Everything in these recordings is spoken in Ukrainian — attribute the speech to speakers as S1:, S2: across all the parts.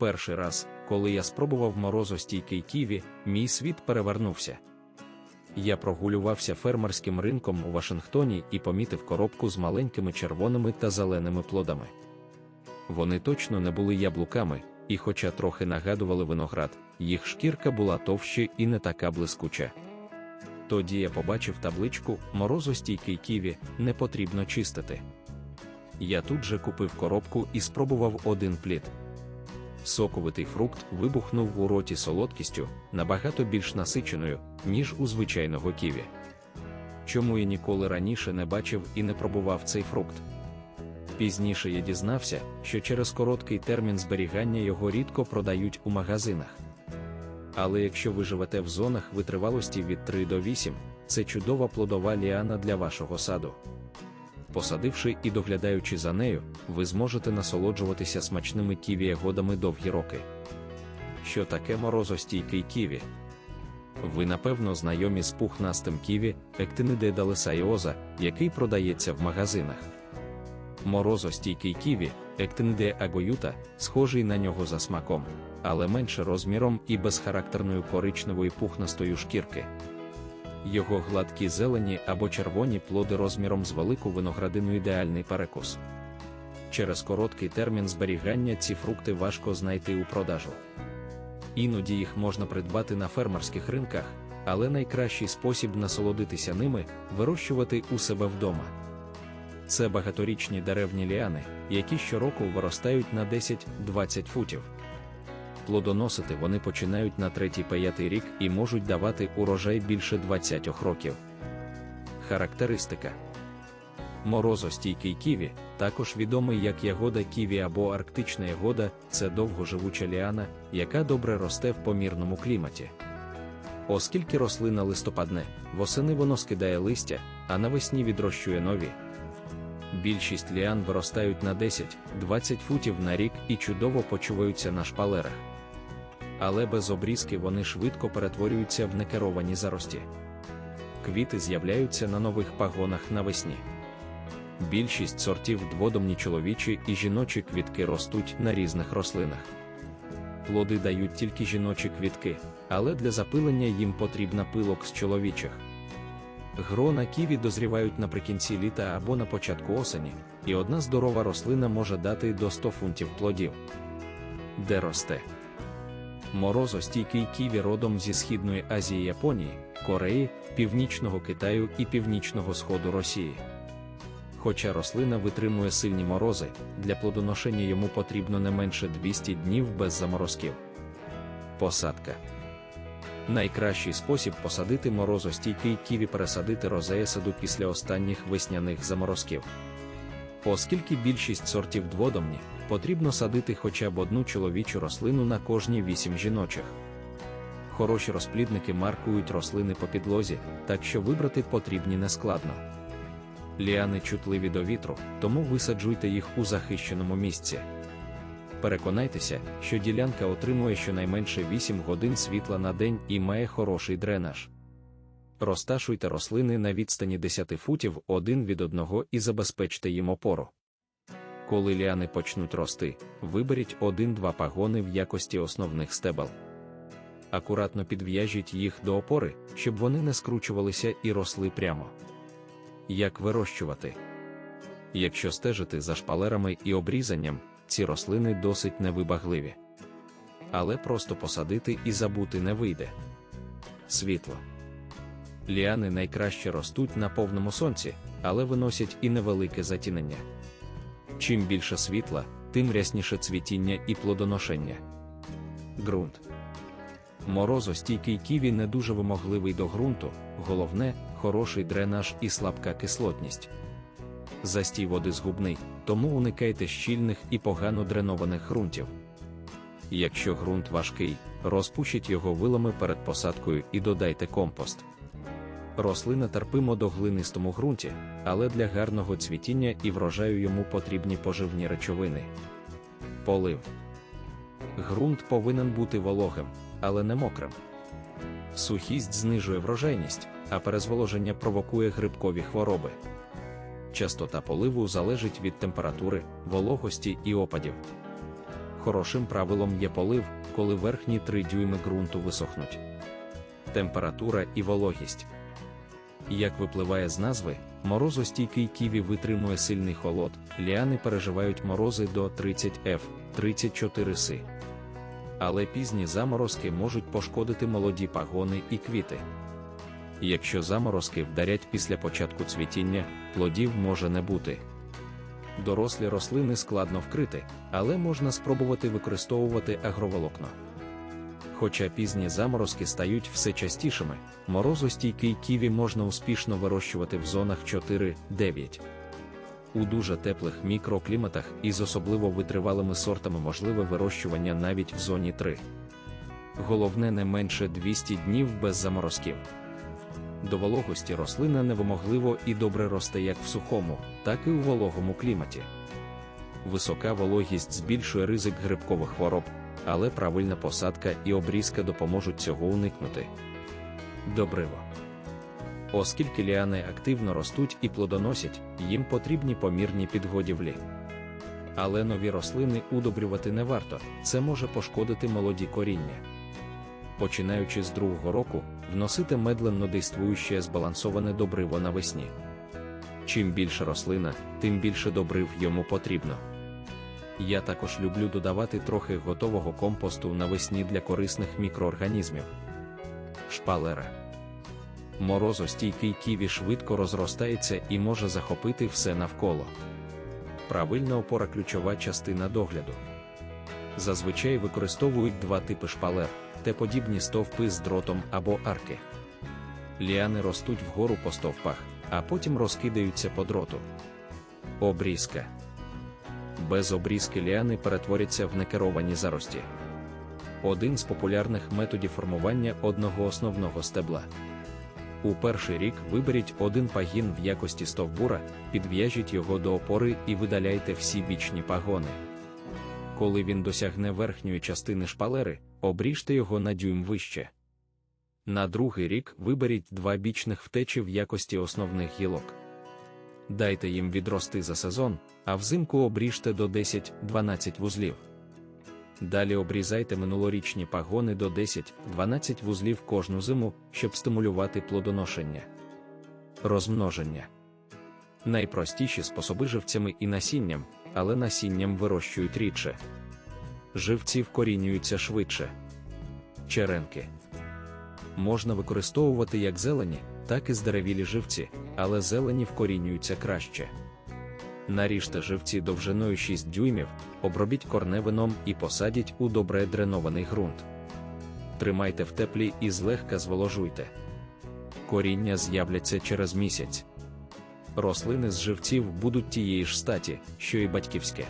S1: Перший раз, коли я спробував морозостійкий ківі, мій світ перевернувся. Я прогулювався фермерським ринком у Вашингтоні і помітив коробку з маленькими червоними та зеленими плодами. Вони точно не були яблуками, і, хоча трохи нагадували виноград, їх шкірка була товще і не така блискуча. Тоді я побачив табличку морозостійкий ківі, не потрібно чистити. Я тут же купив коробку і спробував один плід. Соковитий фрукт вибухнув у роті солодкістю, набагато більш насиченою, ніж у звичайного ківі. Чому я ніколи раніше не бачив і не пробував цей фрукт? Пізніше я дізнався, що через короткий термін зберігання його рідко продають у магазинах. Але якщо ви живете в зонах витривалості від 3 до 8, це чудова плодова ліана для вашого саду. Посадивши і доглядаючи за нею, ви зможете насолоджуватися смачними ківі ягодами довгі роки. Що таке морозостійкий ківі? Ви напевно знайомі з пухнастим ківі, ектиниде далесайоза, який продається в магазинах. Морозостійкий ківі, ектиниде агоюта, схожий на нього за смаком, але менше розміром і безхарактерною коричневої пухнастої шкірки. Його гладкі зелені або червоні плоди розміром з велику виноградину ідеальний перекус. Через короткий термін зберігання ці фрукти важко знайти у продажу. Іноді їх можна придбати на фермерських ринках, але найкращий спосіб насолодитися ними вирощувати у себе вдома. Це багаторічні деревні ліани, які щороку виростають на 10-20 футів. Плодоносити вони починають на третій-п'ятий рік і можуть давати урожай більше 20 років. Характеристика Морозостійкий ківі, також відомий як ягода ківі або арктична ягода, це довгоживуча ліана, яка добре росте в помірному кліматі. Оскільки рослина листопадне, восени воно скидає листя, а навесні відрощує нові. Більшість ліан виростають на 10-20 футів на рік і чудово почуваються на шпалерах. Але без обрізки вони швидко перетворюються в некеровані зарості. Квіти з'являються на нових пагонах навесні. Більшість сортів дводомні чоловічі і жіночі квітки ростуть на різних рослинах. Плоди дають тільки жіночі квітки, але для запилення їм потрібна пилок з чоловічих. Грона ківі дозрівають наприкінці літа або на початку осені, і одна здорова рослина може дати до 100 фунтів плодів. Де росте? Морозостійкий ківі родом зі Східної Азії Японії, Кореї, Північного Китаю і Північного Сходу Росії. Хоча рослина витримує сильні морози, для плодоношення йому потрібно не менше 200 днів без заморозків. Посадка Найкращий спосіб посадити морозостійкий ківі пересадити розея саду після останніх весняних заморозків. Оскільки більшість сортів дводомні, потрібно садити хоча б одну чоловічу рослину на кожні вісім жіночих. Хороші розплідники маркують рослини по підлозі, так що вибрати потрібні нескладно. Ліани чутливі до вітру, тому висаджуйте їх у захищеному місці. Переконайтеся, що ділянка отримує щонайменше 8 годин світла на день і має хороший дренаж. Розташуйте рослини на відстані 10 футів один від одного і забезпечте їм опору. Коли ліани почнуть рости, виберіть один-два пагони в якості основних стебел. Акуратно підв'яжіть їх до опори, щоб вони не скручувалися і росли прямо. Як вирощувати? Якщо стежити за шпалерами і обрізанням, ці рослини досить невибагливі. Але просто посадити і забути не вийде. Світло. Ліани найкраще ростуть на повному сонці, але виносять і невелике затінення. Чим більше світла, тим рясніше цвітіння і плодоношення. Ґрунт. Морозостійкий ківі не дуже вимогливий до ґрунту, головне хороший дренаж і слабка кислотність. Застій води згубний, тому уникайте щільних і погано дренованих ґрунтів. Якщо ґрунт важкий, розпушіть його вилами перед посадкою і додайте компост. Рослина терпимо до глинистому ґрунті, але для гарного цвітіння і врожаю йому потрібні поживні речовини. Полив. Ґрунт повинен бути вологим, але не мокрим. Сухість знижує врожайність, а перезволоження провокує грибкові хвороби. Частота поливу залежить від температури, вологості і опадів. Хорошим правилом є полив, коли верхні 3 дюйми ґрунту висохнуть. Температура і вологість. Як випливає з назви, морозостійкий ківі витримує сильний холод, ліани переживають морози до 30 F, 34 С. Але пізні заморозки можуть пошкодити молоді пагони і квіти. Якщо заморозки вдарять після початку цвітіння, плодів може не бути. Дорослі рослини складно вкрити, але можна спробувати використовувати агроволокно. Хоча пізні заморозки стають все частішими, морозостійкий ківі можна успішно вирощувати в зонах 4-9. У дуже теплих мікрокліматах із особливо витривалими сортами можливе вирощування навіть в зоні 3. Головне не менше 200 днів без заморозків. До вологості рослина невимогливо і добре росте як в сухому, так і у вологому кліматі. Висока вологість збільшує ризик грибкових хвороб, але правильна посадка і обрізка допоможуть цього уникнути. Добриво. Оскільки ліани активно ростуть і плодоносять, їм потрібні помірні підгодівлі. Але нові рослини удобрювати не варто, це може пошкодити молоді коріння. Починаючи з другого року, вносити медленно действуюче збалансоване добриво навесні. Чим більше рослина, тим більше добрив йому потрібно. Я також люблю додавати трохи готового компосту навесні для корисних мікроорганізмів. Шпалера. Морозостійкий ківі швидко розростається і може захопити все навколо. Правильна опора ключова частина догляду. Зазвичай використовують два типи шпалер Т-подібні стовпи з дротом або арки. Ліани ростуть вгору по стовпах, а потім розкидаються по дроту. Обрізка. Без обрізки ліани перетворяться в некеровані зарості. Один з популярних методів формування одного основного стебла. У перший рік виберіть один пагін в якості стовбура, підв'яжіть його до опори і видаляйте всі бічні пагони. Коли він досягне верхньої частини шпалери, обріжте його на дюйм вище. На другий рік виберіть два бічних втечі в якості основних гілок. Дайте їм відрости за сезон, а взимку обріжте до 10-12 вузлів. Далі обрізайте минулорічні пагони до 10-12 вузлів кожну зиму, щоб стимулювати плодоношення. Розмноження найпростіші способи живцями і насінням, але насінням вирощують рідше. Живці вкорінюються швидше. Черенки можна використовувати як зелені, так і здеревілі живці, але зелені вкорінюються краще. Наріжте живці довжиною 6 дюймів, обробіть корневином і посадіть у добре дренований ґрунт. Тримайте в теплі і злегка зволожуйте. Коріння з'являться через місяць. Рослини з живців будуть тієї ж статі, що і батьківське.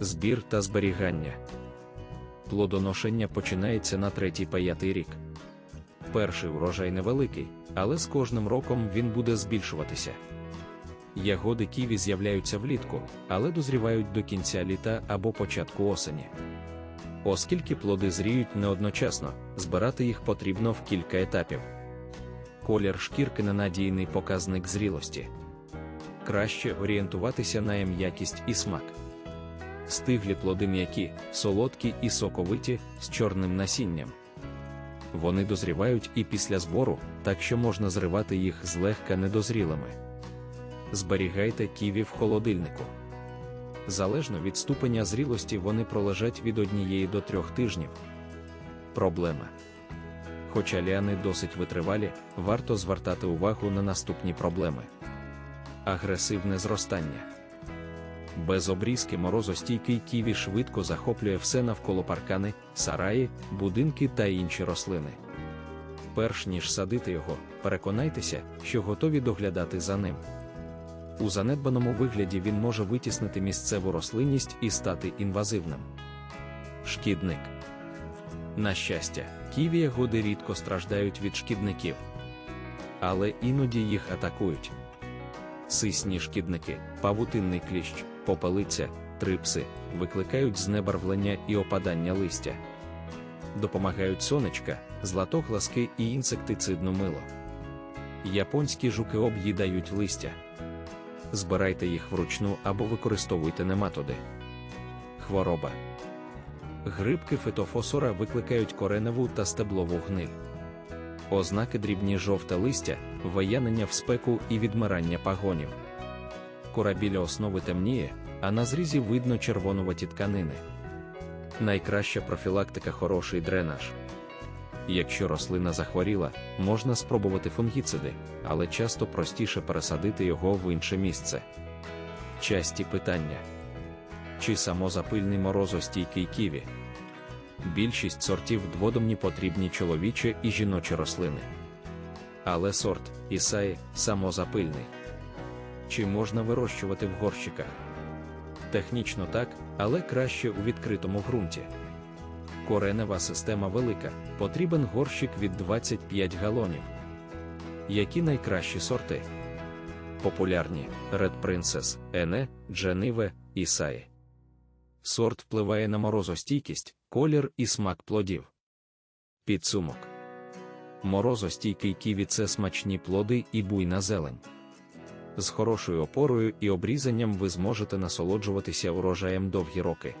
S1: Збір та зберігання. Плодоношення починається на третій-п'ятий рік. Перший урожай невеликий, але з кожним роком він буде збільшуватися. Ягоди ківі з'являються влітку, але дозрівають до кінця літа або початку осені. Оскільки плоди зріють не одночасно, збирати їх потрібно в кілька етапів. Колір шкірки ненадійний показник зрілості. Краще орієнтуватися на м'якість і смак. Стиглі плоди м'які, солодкі і соковиті з чорним насінням. Вони дозрівають і після збору, так що можна зривати їх злегка недозрілими. Зберігайте ківі в холодильнику. Залежно від ступеня зрілості вони пролежать від однієї до трьох тижнів. Проблема. Хоча ліани досить витривалі, варто звертати увагу на наступні проблеми: агресивне зростання. Без обрізки морозостійкий ківі швидко захоплює все навколо паркани, сараї, будинки та інші рослини. Перш ніж садити його, переконайтеся, що готові доглядати за ним. У занедбаному вигляді він може витіснити місцеву рослинність і стати інвазивним. Шкідник. На щастя, ківі ягоди рідко страждають від шкідників, але іноді їх атакують. Сисні шкідники, павутинний кліщ, попелиця, трипси викликають знебарвлення і опадання листя. Допомагають сонечка, златогласки і інсектицидне мило. Японські жуки об'їдають листя. Збирайте їх вручну або використовуйте нематоди. Хвороба. Грибки фитофосора викликають кореневу та стеблову гниль. Ознаки дрібні жовте листя, виянення в спеку і відмирання пагонів. Кора біля основи темніє, а на зрізі видно червонуваті тканини. Найкраща профілактика хороший дренаж. Якщо рослина захворіла, можна спробувати фунгіциди, але часто простіше пересадити його в інше місце. Часті питання: чи самозапильний морозостійкий ківі? Більшість сортів дводомні потрібні чоловічі і жіночі рослини. Але сорт Ісаї самозапильний. Чи можна вирощувати в горщиках? Технічно так, але краще у відкритому ґрунті. Коренева система велика, потрібен горщик від 25 галонів. Які найкращі сорти? Популярні Red Princess, Ене, Джениве, Ісаї. Сорт впливає на морозостійкість, колір і смак плодів. Підсумок. Морозостійкий ківі це смачні плоди і буйна зелень. З хорошою опорою і обрізанням ви зможете насолоджуватися урожаєм довгі роки.